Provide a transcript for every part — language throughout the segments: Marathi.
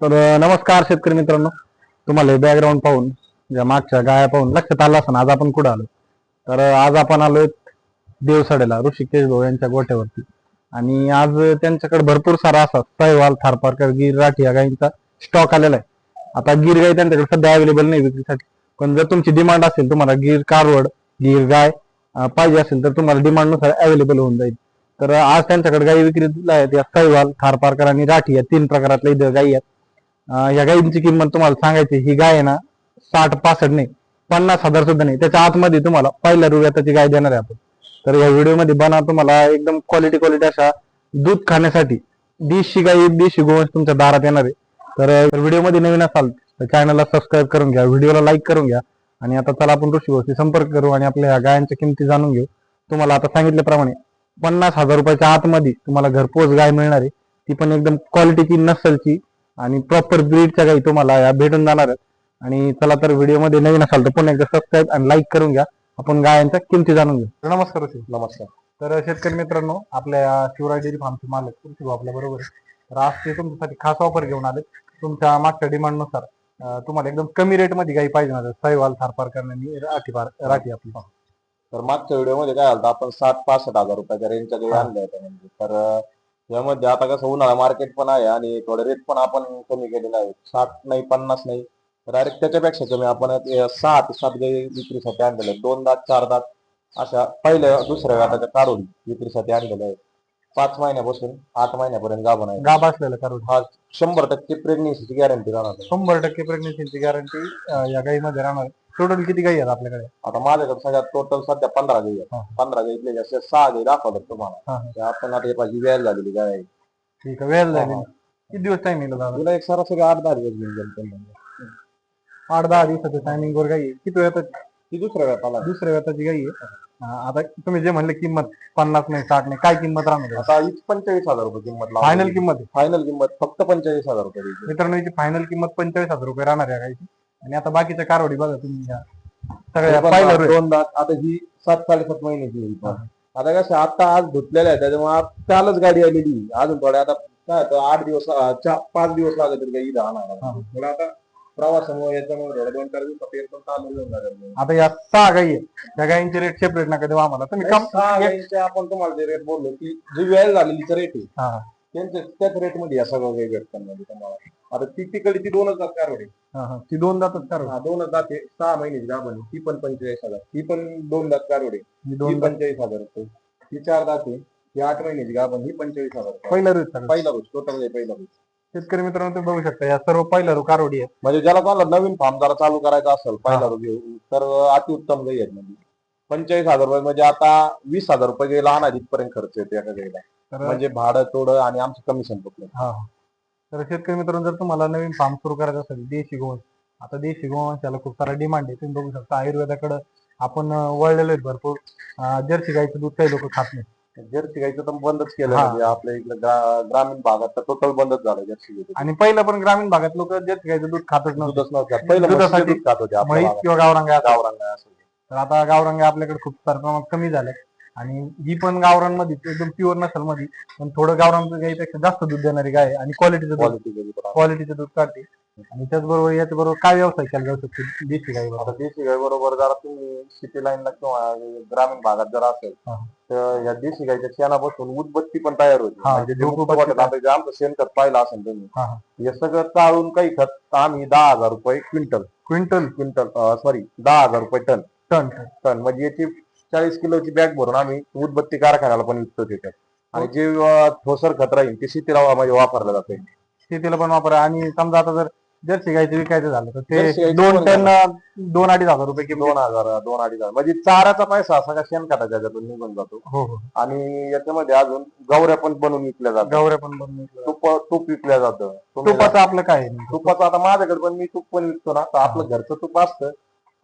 तर नमस्कार शेतकरी मित्रांनो. तुम्हाला बॅकग्राऊंड पाहून ज्या मागच्या गाया पाहून लक्षात आलं असं आज आपण कुठं आलो तर आज आपण आलोय देवसाडेला ऋषिकेश भाऊ यांच्या गोठ्यावरती. आणि आज त्यांच्याकडे भरपूर सारा असा सहवाल थारपारकर गिर राठी या गायींचा स्टॉक आलेला आहे. आता गिर गाई त्यांच्याकडे सध्या अवेलेबल नाही विक्रीसाठी. पण जर तुमची डिमांड असेल तुम्हाला गिर कारवड गिर गाय पाहिजे असेल तर तुम्हाला डिमांडनुसार अवेलेबल होऊन जाईल. तर आज त्यांच्याकडे गाई विक्रीला आहेत या सहवाल थारपारकर आणि राठी या तीन प्रकारातल्या इथं गायी आहेत. या गायींची किंमत तुम्हाला सांगायची ही गाय आहे ना साठ पासष्ट नाही पन्नास हजार सुद्धा नाही. त्याच्या आतमध्ये तुम्हाला पहिल्या रुपयाची गाय देणार आहे आपण. तर या व्हिडिओमध्ये बना तुम्हाला एकदम क्वालिटी क्वालिटी अशा दूध खाण्यासाठी देशी गाई देशी गोवंश तुमच्या दारात येणार आहे. तर व्हिडिओमध्ये नवीन असाल तर चॅनलला सबस्क्राईब करून घ्या व्हिडिओला लाईक करून घ्या. आणि आता चला आपण ऋषी गोष्टी संपर्क करू आणि आपल्या ह्या गायांच्या किमती जाणून घेऊ. तुम्हाला आता सांगितल्याप्रमाणे पन्नास हजार रुपयाच्या आतमध्ये तुम्हाला घरपोच गाय मिळणार आहे. ती पण एकदम क्वालिटीची नसलची आणि प्रॉपर ब्रीडच्या गाई तुम्हाला या भेटून जाणार आहेत. आणि चला तर व्हिडिओमध्ये नवीन असाल तर पुन्हा एकदा सबस्क्राईब आणि लाईक करून घ्या. आपण गायांच्या किमती जाणून घेऊ. नमस्कार नमस्कार. तर शेतकरी मित्रांनो आपल्या शिवराज डेअरी फार्मचे मालक भाऊ आपल्या बरोबर आहे. तर आज ते तुमच्यासाठी खास ऑफर घेऊन आले तुमच्या मागच्या डिमांडनुसार अं, तुम्हाला एकदम कमी रेटमध्ये गाई पाहिजे ना सैवाल थारपार करण्यानी राठी पार राठी आपली. तर मागच्या व्हिडिओमध्ये काय झालं आपण साठ पासष्ट हजार रुपयाच्या रेंजच्या हा. आणल्या होत्या म्हणजे. तर यामध्ये आता कसं उन्हाळा मार्केट पण आहे आणि थोडं रेट पण आपण कमी केलेला आहे साठ नाही पन्नास नाही. डायरेक्ट त्याच्यापेक्षा कमी आपण एक, अं, सहा ते सात गाई विक्रीसाठी आणलेले आहेत. दोन दात चार दात अशा पहिल्या दुसऱ्या व्यापाच्या काढून विक्रीसाठी आणलेल्या आहेत. पाच महिन्यापासून आठ महिन्यापर्यंत गाभण आहे. गाभ असलेलं करून हा शंभर टक्के प्रेग्नेन्सीची गॅरंटी राहणार. शंभर टक्के प्रेग्नेन्सीची गॅरंटी या गाईमध्ये राहणार टोटल किती गाई आहेत आपल्याकडे? आता माझ्याकडे सगळ्यात टोटल सध्या पंधरा गाई हा. आहेत पंधरा गाईतले जास्त सहा गाई दाखवतात तुम्हाला. हा. ते आपण आता हे पाहिजे वेळ झालेली गाय आहे. ठीक आहे वेळ झाली. किती दिवस दादा? तुला एक सरासरी आठ दहा दिवस घेऊन जाईल त्यांना. आठ दहा दिवसाच्या टायमिंग वर गाई आहे. किती वेळात ती दुसऱ्या व्यापाला दुसऱ्या वेळाची गाई आहे. हा, आता तुम्ही जे म्हणले किंमत पन्नास नाही साठ नाही काय किंमत राहणार आता हीच पंचेचाळीस हजार रुपये किंमत फायनल किंमत आहे. फायनल किंमत फक्त पंचेचाळीस हजार रुपये. द्यायची. मित्रांनो याची फायनल किंमत पंचेचाळीस हजार रुपये राहणार आहे गाईची. आणि आता बाकीच्या कारवडी बघा तुम्ही या सगळ्या पाहिलं रे. दोन दात आता ही सात साडेसात महिन्याची आहे ही पण. आता कसं आता आज धुतलेल्या आहे त्याच्यामुळे आज कालच गाडी आलेली. अजून थोड्या आता काय होतं, आठ दिवस अं, चा- पाच दिवस लागत तरी काही राहणार. थोडं आता प्रवासामुळे याच्यामुळे थोडं दोन चार दिवसात एकदम चालू होऊन जाणार आता या सहा गाई आहे त्या गाईंचे रेट सेपरेट नका देऊ आम्हाला तुम्ही कम सहा गाईंचे आपण तुम्हाला जे रेट बोललो की जी वेळ झालेली रेट आहे हा. त्यांच्या त्याच रेटमध्ये या सगळं काही भेटतात म्हणजे तुम्हाला आता ती तिकडे ती दोनच जात कारवडे हा, हा. ती दोन दातच कारवडी हा दोनच जाते. सहा महिन्याची गाभण ती पण पंचेचाळीस हजार. ती पण दोन दात कारवडे ही ती दोन पंचेचाळीस हजार रुपये. ही चार दाते ही आठ महिन्याची गाभण ही पंचेचाळीस हजार पहिला सगळं पहिला रोज टोटल पहिला रोज शेतकरी मित्रांनो तुम्ही बघू शकता या सर्व पहिला रो कारवडी आहे. म्हणजे ज्याला चांगला नवीन फार्म जरा चालू करायचा असेल पहिला रोज घेऊन तर अतिउत्तम गाई आहेत म्हणजे. पंचेचाळीस हजार रुपये म्हणजे आता वीस हजार रुपये गेला आणा इथपर्यंत खर्च येतो एका गाईला तर म्हणजे भाडं तोडं आणि आमचं कमिशन हा. तर शेतकरी मित्रांनो जर तुम्हाला नवीन फार्म सुरू करायचं असेल देशी गोवंश आता देशी गोवंशाला खूप सारा डिमांड आहे. तुम्ही बघू शकता आयुर्वेदाकडे आपण वळलेलो आहे भरपूर. जर्सी गाईचं दूध काही लोक खात नाही. जर्सी गाईचं तर बंदच केलं. म्हणजे आपल्या इकडे ग्रा- ग्रामीण भागात तर टोटल बंदच झालं जर्सी गाईचं आणि पहिलं पण ग्रामीण भागात लोक जर्सी गाईचं दूध खातच नव्हतं. दूधच नव्हतं पहिलं दुधासाठी म्हशीचं दूध खात होते आपल्या म्हैस भागात. किंवा गावरांगा असं. गावरान गाय तर आता गावरांगा आपल्याकडे खूप सारे प्रमाणात कमी झाले आणि ही पण गावरांमध्ये एकदम प्युअर नसलमध्ये पण थोडं गावरान गाईपेक्षा जास्त दूध देणारी गाय आहे आणि क्वालिटीचं दूध. क्वालिटी. क्वालिटीचं दूध काढते. आणि त्याचबरोबर याच्याबरोबर काय व्यवसाय केला जाऊ शकतो? देशी गाई आता देशी गाई बरोबर जरा तुम्ही सिटी लाईनला किंवा ग्रामीण भागात जर असेल. तर या देशी गाईच्या शेणापासून उदबत्ती पण तयार होते. हा, म्हणजे जे उदबत्ती मुक्त वाटत आता जे आमचं शेणखत पाहिलं असेल तुम्ही. हा, हा. हे सगळं चाळून काही खत आम्ही दहा हजार रुपये क्विंटल. क्विंटल. क्विंटल सॉरी दहा हजार रुपये टन टन. टन. म्हणजे याची चाळीस किलोची बॅग भरून आम्ही उदबत्ती कारखान्याला पण विकतो त्याच्यात आणि जे अं, ठोसर खत राहील ते शेतीला म्हणजे वापरलं जाते. शेतीला पण वापरा आणि समजा आता जर जर्सी गायचं विकायचं झालं तर ते दोन टन दोन अडीच हजार रुपये दोन हजार दोन अडीच हजार. म्हणजे चाराचा पैसा सगळा शेणखताच्या याच्यातून निघून जातो. हो हो. आणि याच्यामध्ये अजून गवऱ्या पण बनवून विकल्या जातात. गवऱ्या पण बनवून तूप तूप विकल्या जातं. तुपाचं आपलं काय? तुपाचं आता माझ्याकडे पण मी तूप पण विकतो ना. तर आपलं घरचं तूप असतं.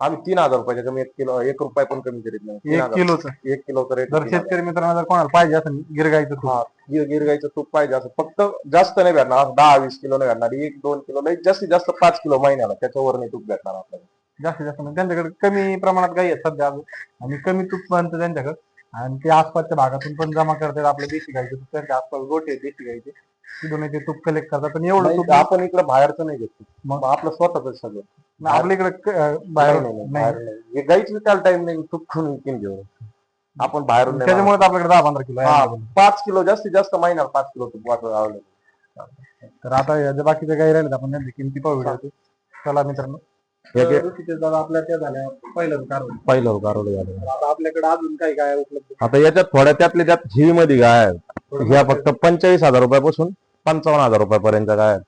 आम्ही तीन हजार रुपयाच्या कमी एक किलो एक रुपये पण कमी करीत नाही. एक. किलोचं? एक किलोचं रेट जर शेतकरी मित्रांना जर कोणाला पाहिजे असेल गिरगाईचं तूप. गिर गिरगाईचं तूप पाहिजे असं फक्त जास्त नाही भेटणार. असं दहा वीस किलो नाही भेटणार. एक दोन किलो नाही जास्तीत जास्त पाच किलो महिन्याला त्याच्यावर नाही तूप भेटणार आपल्याला. जास्तीत जास्त म्हणजे त्यांच्याकडे कमी प्रमाणात गाई आहेत सध्या आणि कमी तूप बनतं त्यांच्याकडे. आणि ते आसपासच्या भागातून पण जमा करतात आपल्या देशी गाईचे तूप. त्यांच्या आसपास गोटे आहेत देशी गाईचे. तिथून ते तूप कलेक्ट करतात पण एवढं तूप आपण इकडे बाहेरचं नाही घेत. मग? आपलं स्वतःच सगळं. नाही, आपल्या इकडे क- अं, नाही, बाहेर नाही, नाही, नाही. बाहेर नाही. हे गाईच विकायला टाइम नाही तूप खाऊन विकेन घेऊन आपण बाहेरून नाही त्याच्यामुळे आपल्याकडे दहा पंधरा किलो हा, आहे पाच किलो जास्तीत जास्त महिन्याला पाच किलो तूप वाटत आवडलं. तर आता या ज्या बाकीच्या काही राहिलेत आपण त्यांची किमती पाहू व्हिडिओ चला मित्रांनो. दादा आपल्या त्या झाल्या. पहिलं कारण पहिलं झालं. आता आपल्याकडे अजून काही काय उपलब्ध आता याच्यात थोड्या त्यातल्या त्यात हिवी मध्ये गाय आहेत. ह्या फक्त पंचेचाळीस हजार रुपयापासून पंचावन्न हजार रुपयापर्यंत आहेत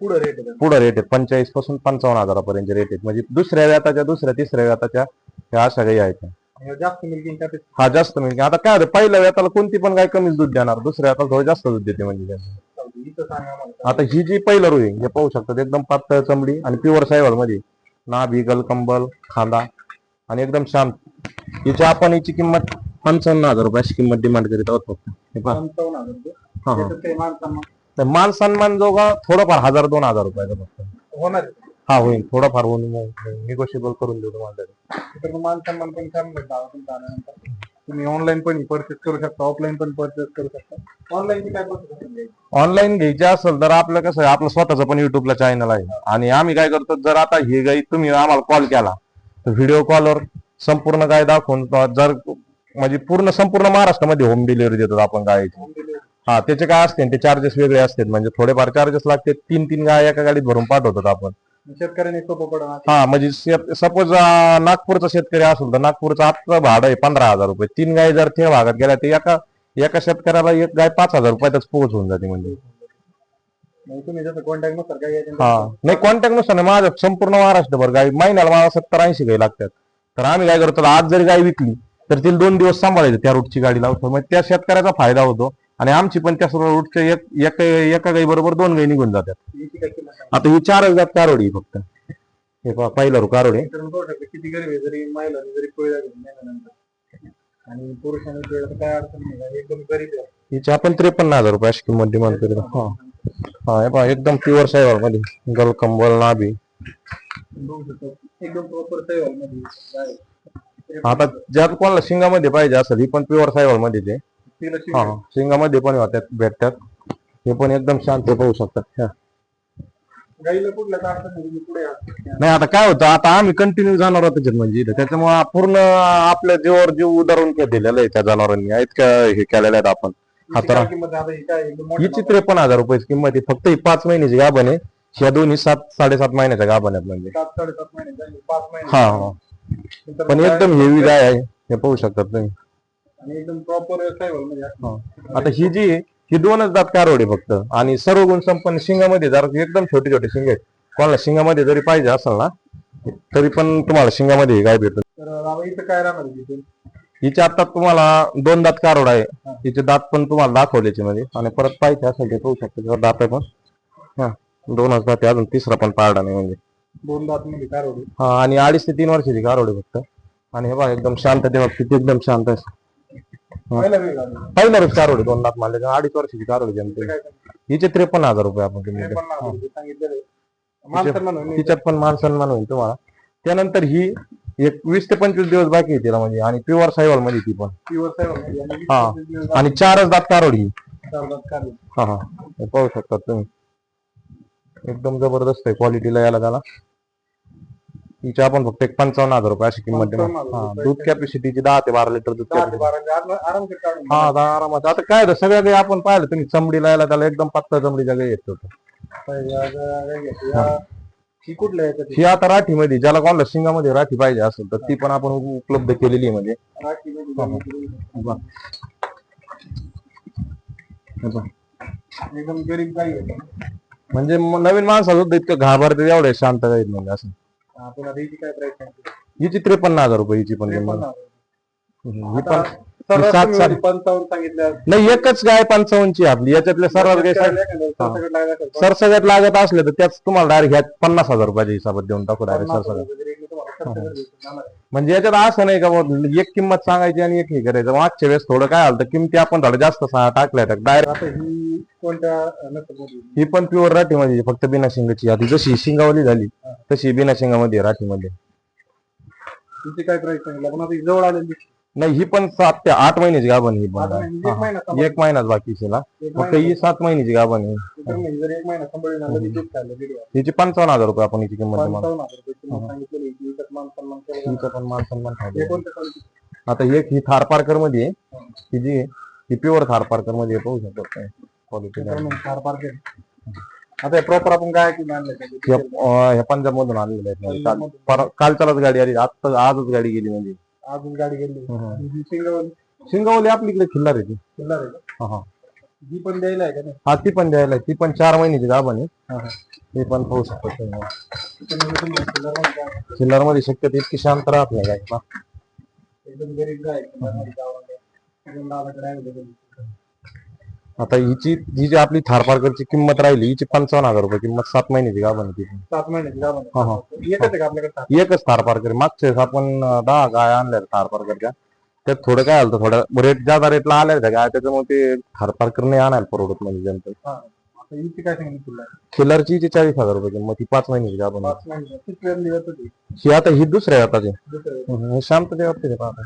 पुढे रेट आहे. पुढे रेट आहेत पंचेचाळीसपासून पंचावन्न हजारापर्यंत रेट आहेत म्हणजे दुसऱ्या व्याताच्या दुसऱ्या तिसऱ्या व्याताच्या ह्या अशा गाई आहेत. जास्त मिल्किंग हा जास्त म्हणजे आता काय होतं पहिल्या व्याताला कोणती पण गाय कमीच दूध देणार. दुसऱ्या व्याताला थोडं जास्त दूध देते म्हणजे आता ही जी पहिलं रुई हे पाहू शकतात एकदम पातळ चमडी आणि प्युअर सायवलमध्ये नाभी गलकंबल खांदा आणि एकदम शांत. हिची आपण हिची किंमत पंचावन्न हजार रुपये अशी किंमत डिमांड करीत आहोत फक्त. हे पहा. पंचावन्न हजार रुपये. हा, हा. त्याच्यात काही माणसांना तर मान सन्मान जोगा थोडंफार हजार दोन हजार रुपयाचा फक्त. होणार आहे. हा होईल. थोडाफार होऊन निगोशिएबल करून देऊ तुम्हाला तर. मान सन्मान पण आल्यानंतर. तुम्ही ऑनलाईन पण परचेस करू शकता ऑफलाईन पण परचेस करू शकता. ऑनलाईन काय ऑनलाईन घ्यायचे? असेल तर आपलं कसं आहे आपलं स्वतःचं पण युट्यूबला चॅनल आहे. आणि आम्ही काय करतो जर आता ही गाई तुम्ही आम्हाला कॉल केला तर व्हिडिओ कॉलवर संपूर्ण गाय दाखवून जर म्हणजे पूर्ण संपूर्ण महाराष्ट्रामध्ये होम डिलिव्हरी देतो आपण गायची हा त्याचे काय असते ते चार्जेस वेगळे असतात. म्हणजे थोडेफार चार्जेस लागते तीन तीन गाय एका गाडीत भरून पाठवतात आपण. शेतकऱ्याने सोपं पडणार. हा म्हणजे सपोज नागपूरचा शेतकरी असेल तर नागपूरचं आजचं भाडं आहे पंधरा हजार रुपये. तीन गाय जर त्या भागात गेल्या तर एका एका शेतकऱ्याला एक गाय पाच हजार रुपयातच पोहोचून जाते म्हणजे. कॉन्टॅक्टनुसार काय हा. नाही कॉन्टॅक्टनुसार नाही. माझं संपूर्ण महाराष्ट्रभर गाय महिन्याला मला सत्तर ऐंशी गाय लागतात. तर आम्ही काय करतो आज जरी गाय विकली तर तिला दोन दिवस सांभाळायचं त्या रूटची गाडी लावतो. मग त्या शेतकऱ्याचा फायदा होतो आणि आमची पण त्या सर्व रूटच्या एक एका गाई बरोबर दोन गाई निघून जातात? आता ही चारच जात कारोडी फक्त. हे पहा, पहिलं रू कारोडी किती गरीब जरी महिलांनी जरी आणि पुरुषांनी काय अडचण नाही. एकदम गरीब आहे. हिची आपण त्रेपन्न हजार रुपये अशी किंमत डिमांड करीत. हा. हा हे पहा एकदम प्युअर सायवर मध्ये गल कंबल नाभी एकदम प्रॉपर सैवाल मध्ये. आता ज्यात कोणाला शिंगामध्ये पाहिजे असेल ही पण प्युअर तिला शिव- हा शिंगामध्ये पण भेटतात. हे पण एकदम शांत पाहू शकतात. नाही या. आता काय होतं आता आम्ही कंटिन्यू जाणार आहोत त्याच्यात म्हणजे त्याच्यामुळे पूर्ण आपल्या जीवावर जीव उदाहरण के दिलेलं आहे त्या जनावरांनी. इतकं हे केलेलं आहे? आपण ही त्रेपन्न हजार रुपयाची किंमत आहे. फक्त ही पाच महिन्याची गाभण आहे. ह्या दोन्ही सात साडेसात महिन्याच्या गाभण आहेत म्हणजे. हा हा. पण एकदम हेवी गाय आहे हे पाहू शकतात तुम्ही. आणि एकदम प्रॉपर सैवाल मध्ये असते. आता ही जी आहे, ही दोनच दात कारवडे फक्त. आणि सर्व गुण संपन्न शिंगामध्ये जर एकदम छोटे छोटे शिंग आहेत. कोणाला शिंगामध्ये जरी पाहिजे असेल ना तरी पण तुम्हाला शिंगामध्ये गाय इथं काय राहणार आहे तिथे? हिचे आता तुम्हाला दोन दात कारोड आहे. हिचे दात पण तुम्हाला दाखवल्याचे मध्ये. आणि परत पाहिजे असेल ते पाहू शकता दात आहे पण. हा दोनच दात आहे अजून तिसरा पण पारडा नाही म्हणजे. दोन दात मध्ये काय रोड हा आणि अडीच ते तीन वर्षाची कारोड फक्त. आणि हे बघा एकदम शांत ते बाबतीत एकदम शांत आहे. पहिला वेळ. पहिल्याच कारोड आहे दोन दात मारले अडीच वर्षाची कारोड काय सांगता? हिचे त्रेपन्न हजार रुपये आपण किंमत सांगितलेलं. म्हणून मी- तिच्यात पण मान सन्मान होईल तुम्हाला. त्यानंतर ही एक वीस ते पंचवीस दिवस बाकी आहे तिला म्हणजे आणि प्युअर सायवलमध्ये ती पण. pure वीस हा. पंचवीस दिवस आणि चारच दात कारोड ही. चार दात काढले. हा हा. हे पाहू शकता तुम्ही. एकदम जबरदस्त आहे क्वालिटीला याला त्याला. हिची आपण फक्त एक पंचावन्न हजार रुपये अशी किंमत देणार 55,000 हा रुपये. दूध कॅपॅसिटीची दहा ते बारा लिटर दूध दहा ते कॅपॅसिटी बारा म्हणजे आराम- आरामशीर काढून हा दहा आरामात. आता काय होतं, सगळ्या काही आपण पाहिलं तुम्ही चमडीला यायला त्याला एकदम पातळ चमडीच्या गाई येत होतं पाहिजे. आज काय घ्यायचं? या- ही. कुठल्या याच्यात ही आता राठीमध्ये ज्याला कोणाला शिंगामध्ये राठी पाहिजे असेल तर ती पण आपण उपलब्ध केलेली आहे म्हणजे. एकदम गरीब म्हणजे म- नवीन माणसाचं सुद्धा इतकं घाबरते एवढे शांत गाईत म्हणजे असं. आपण हिची काय प्राइस सांगतो? हिची त्रेपन्न हजार रुपये हिची पण किंमत. ही पण सात- तुम्ही सात- वरी पंचावन्न सांगितलं. नाही एकच गाय पंचावन्नची आपली. याच्यातले सर्व गाय लागला असेल, सरसगट लागत असले तर त्याच तुम्हाला डायरेक्ट ह्या पन्नास हजार रुपयाच्या हिसाबात देऊन टाकू डायरेक्ट सरसगट वगैरे म्हणजे याच्यात असं नाही का एक किंमत सांगायची आणि एक हे करायचं. मागच्या वेळेस थोडं काय आलं तर किमती आपण थोडं जास्त टाकल्या डायरेक्ट ही ही पण प्युअर राठी म्हणजे फक्त बिना शिंगाची. आधी जशी शिंगावली झाली तशी बिना शिंगामध्ये राठीमध्ये. काय प्राइस जवळ आलेली. नाही ही पण सात ते आठ महिन्याची गाभण ही पण. म्हणजे एक महिना हा. सांभाळून- एक महिनाच बाकी एक फक्त महिना ही सात महिन्याची गाभण आहे तर म्हणजे जर एक महिना तर दूध. हिची पंचावन्न हजार रुपये आपण हिची किंमत देणार. पंचावन्न हजार रुपये किंमत सांगितलेली आहे. विकत मान सन्मान केला जाणार. हिचं पण मान सन्मान हे ठेवलं. कोणत्या quality? आता एक ही थार पार्करमध्ये आहे. ही जी आहे, ही प्युअर थार पार्करमध्ये आहे, पाहू शकतो क्वालिटी तर मग फार केलं. आता प्रॉपर आपण काय आणलं ह्या पंजाब मधून आणलेले आहेत म्हणजे काल पर- कालच्यालाच गाडी आली आता आजच गाडी गेली म्हणजे अजून गाडी गेली हम्म. ही सिंगावली शिंगावली आपलीकडे खिल्लार आहे ती चिल्लर आहे? हा, हा. ही पण द्यायला आहे का नाही हा ती पण द्यायला आहे. ती पण चार महिन्याची गाभण आहे हा, हा. हे पण पाहू शकतो त्याच्यामुळे? खिल्लारमध्ये शक्यतो इतकी शांत राहत नाही गाय एकदम गरीब गाय आहे. चिल्लरमध्ये जावं लागेल. एकदम दादाकडे available आहे. आता हिची ही जी आपली थार पार्करची किंमत राहिली हिची पंचावन्न हजार रुपये किंमत सात महिन्याची गाभण आहे ती. सात महिन्याची हा, हा. एकच आहे का आपल्याकडे सात? एकच थार पार्कर आहे. मागच्या वेळेस आपण अं, दहा गाय आणल्या थार पार्करच्या त्यात थोडं काय आलं थोडं रेट जादा रेटला आल्या त्या गाय त्याच्यामुळे ते थार पार्कर नाही आणायला परवडत म्हणजे जनता हा. आता हिची काय सांगितली तुला खिल्लारची हिची चाळीस हजार रुपये किंमत ती पाच महिन्याची गाभण आहे. पाच महिने किती वेळ दिवस होती ही आता ही दुसऱ्या ते दुसरं शांत पाहता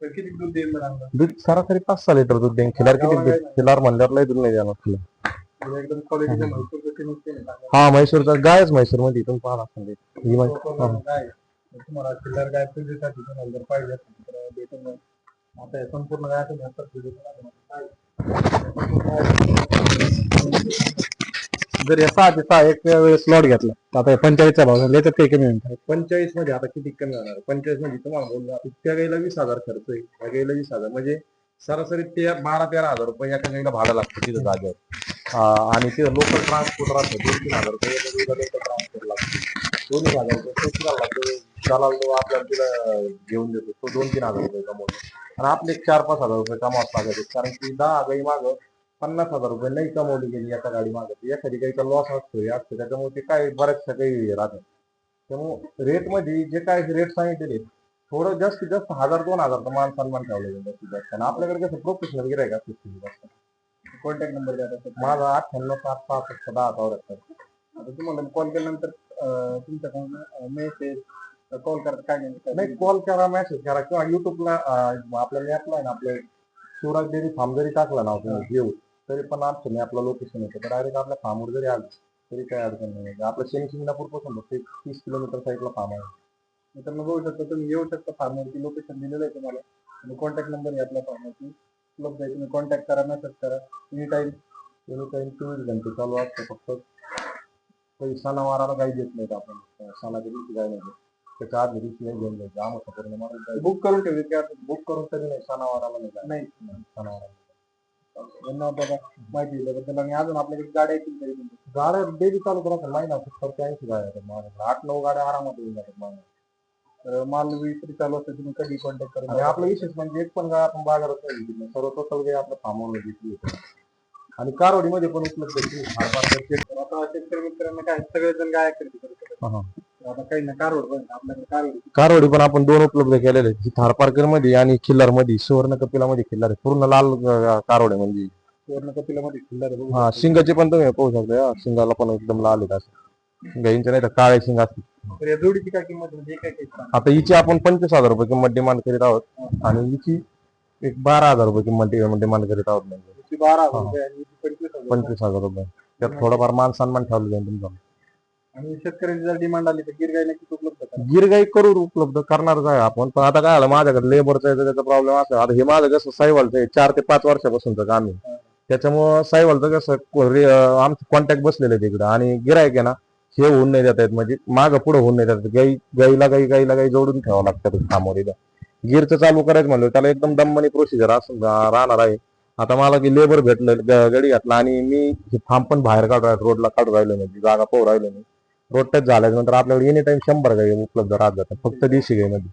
तर किती दूध देईल मला अंदाज? दूध सरासरी पाच सहा लिटर दूध देईन खिलार किती दूध खिलार म्हणल्यावर लय दूध नाही देणार तुला म्हणजे एकदम क्वालिटीचं म्हैसूर ना. हा म्हैसूरचा गायच म्हैसूरमध्ये इथून पाहा लागतं ते. ही गाय तर तुम्हाला चिल्लर गाय पूजेसाठी तुम्हाला जर पाहिजे असेल तर भेटून जाईल. आता हे संपूर्ण गाय तुम्ही आता जर या सहा ते सहा एक वेळेस स्लॉट घेतला तर आता पंचेचाळीसचा भाव झाला याच्यात काही कमी होईल पंचेचाळीसमध्ये आता किती कमी होणार? पंचेचाळीसमध्ये तुम्हाला बोललो त्या गाईला वीस हजार खर्च आहे. त्या गाईला वीस हजार. म्हणजे सरासरी ते बारा तेरा हजार रुपये एका गाईला भाडं लागतं तिथं जागेवर. आणि तिथं लोकल ट्रान्सपोर्ट राहतं. दोन तीन हजार रुपये लोकल ट्रान्सपोर्ट लागतो. दोन हजार रुपये तो लागतो. त्याला आपल्याला तिला घेऊन देतो. तो दोन तीन हजार रुपये कमवतो. आणि आपले एक चार पाच हजार रुपये कमावत लागायचे कारण की दहा गाई मागं पन्नास हज़ार रुपये नाही कमवली गेली एका गाडी मागं. एखादी गाईचा लॉस असतो हे असतो त्याच्यामुळे ते काय बऱ्याचशा काही राहतात. त्यामुळे रेट मध्ये जे काय रेट सांगितलेले थोडं जास्तीत जास्त हज़ार दोन हज़ार मान सन्मान ठेवलं जाईल जास्तीत जास्त. आणि आपल्याकडे कसं प्रोफेशनल गिरायक असते कॉन्टॅक्ट नंबर द्या. माझा अठ्ठ्याण्णव सात सहासष्ट दहा आता तुम्हाला कॉल केल्यानंतर अं, तुमच्याकडून मेसेज कॉल करता काय नाही. कॉल करा मेसेज करा. किंवा युट्यूबला आपल्या मॅपला आहे ना आपल्या शिवराज डेअरी फार्म जरी टाकला ना येऊ तरी पण आमचं मॅपला लोकेशन येतं तर डायरेक्ट आपल्या फार्मवर जरी आलं तरी काही अडचण नाही. आपलं शनी शिंगणापूरपासून फक्त एक तीस किलोमीटर साईडला फार्म आहे. मित्रांनो बघू शकता तुम्ही येऊ शकता फार्मवरती लोकेशन दिलेलं आहे तुम्हाला. आणि कॉन्टॅक्ट नंबर आहे आपल्या फार्मवरती उपलब्ध आहे तुम्ही कॉन्टॅक्ट करा मेसेज करा. एनी टाइम एनी टाइम चोवीस घंटे चालू असतं फक्त. काही सणावाराला काही देत नाहीत आपण. सणाच्या दिवशी काय नाही. त्याच्या आदल्या दिवशी नाही घेऊन जायचं. आमचं पूर्ण जायचं. बुक करून ठेवली बुक करून तरी नाही. सणावाराला नाही. नाही. सणावाराला धन्यवाद दादा माहिती दिल्याबद्दल आणि अजून आपल्याकडे गाड्या येतील तरी तुमच्या. गाड्या डेली चालू करायचं महिना सत्तर ते ऐंशी गाड्या. आहेत माझ्याकडे आठ नऊ गाड्या आरामात येऊन जातात माझ्या तर माल विक्री चालू असते तुम्ही कधी कॉन्टॅक्ट आणि करा आपलं विशेष म्हणजे एक पण गाय आपण बाजारात नाही विकली नाही. सर्व टोटल गाय आपल्या फार्मवर विकली होती. आणि कारवाडीमध्ये पण उपलब्ध आहे. आता शेतकरी मित्रांना काय सगळेजण गाय खरेदी करू आता काही ना कारवड पण आपल्याकडे कारवड कारवाडी पण आपण दोन उपलब्ध केलेले आहेत. थारपार्करमध्ये आणि खिल्लारमध्ये सुवर्ण कपिला मध्ये खिल्लार आहे पूर्ण लाल अं, कारवडे म्हणजे. सुवर्ण कपिलामध्ये खिल्लार आहे बघू हा शिंगाचे पण तुम्ही पाहू शकता हा, शिंगाला पण एकदम लाल आहेत असं. गाईंचे नाही तर काळे शिंग असते तर या जोडीची काय किंमत म्हणजे काय काय सांगा. आता हिची आपण पंचवीस हजार रुपये किंमत डिमांड करीत आहोत. आणि हिची एक बारा हजार रुपये किंमत डिमांड करीत आहोत म्हणजे. बारा हजार रुपये आणि हिची पंचवीस हजार रुपये. पंचवीस हजार रुपये. त्यात थोडंफार मान सन्मान ठेवलं जाईल तुमचा. आणि शेतकऱ्यांची जर डिमांड आली तर गिर गाय नक्कीच उपलब्ध करा. गिरगाई करू उपलब्ध करणारच आहे आपण. पण आता काय आलं माझ्याकडे लेबरचा याचा त्याचा प्रॉब्लेम असा आता हे माझं कसं साईवालचं आहे चार ते पाच वर्षापासूनचं काम आहे. त्याच्यामुळं साईवालचं कसं आमचे कॉन्टॅक्ट बसलेले तिकडं आणि गिरायक आहे ना हे होऊन नाही देत आहेत म्हणजे मागं पुढे होऊन नाही आहेत. गाई गाईला गाई गाईला गाई जोडून ठेवावं लागतं कामावर गिरचं चालू करायचं म्हणलं. त्याला एकदम दमनी प्रोसिजर असं राहणार आहे. आता मला की लेबर भेटलं गडी घातला. आणि मी फार्म पण बाहेर काढू रोडला काढू राहिलो म्हणजे जागा पाहू राहिलो मी. रोड टच झाल्यानंतर आपल्याकडे एनी टाइम शंभर गाई उपलब्ध राहत जातात फक्त देशी गाईमध्ये.